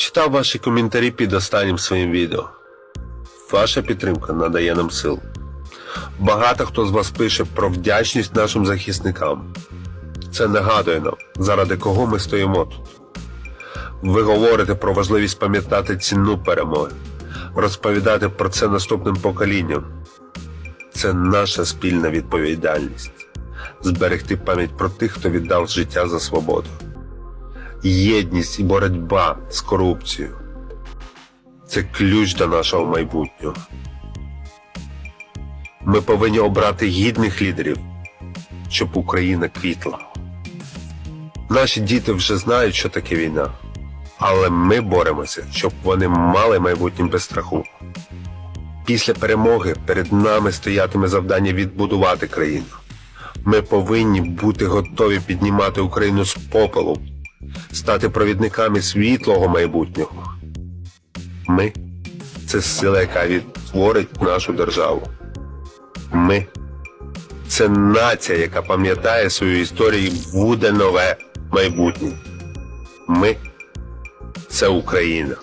Читав ваші коментарі під останнім своїм відео. Ваша підтримка надає нам сил. Багато хто з вас пише про вдячність нашим захисникам. Це нагадує нам, заради кого ми стоїмо тут. Ви говорите про важливість пам'ятати ціну перемоги, розповідати про це наступним поколінням. Це наша спільна відповідальність зберегти пам'ять про тих, хто віддав життя за свободу. Єдність і боротьба з корупцією це ключ до нашого майбутнього. Ми повинні обрати гідних лідерів, щоб Україна квітла. Наші діти вже знають, що таке війна, але ми боремося, щоб вони мали майбутнє без страху. Після перемоги перед нами стоятиме завдання відбудувати країну. Ми повинні бути готові піднімати Україну з попелу, стати провідниками світлого майбутнього. Ми це сила, яка відтворить нашу державу. Ми це нація, яка пам'ятає свою історію і буде нове майбутнє. Ми це Україна.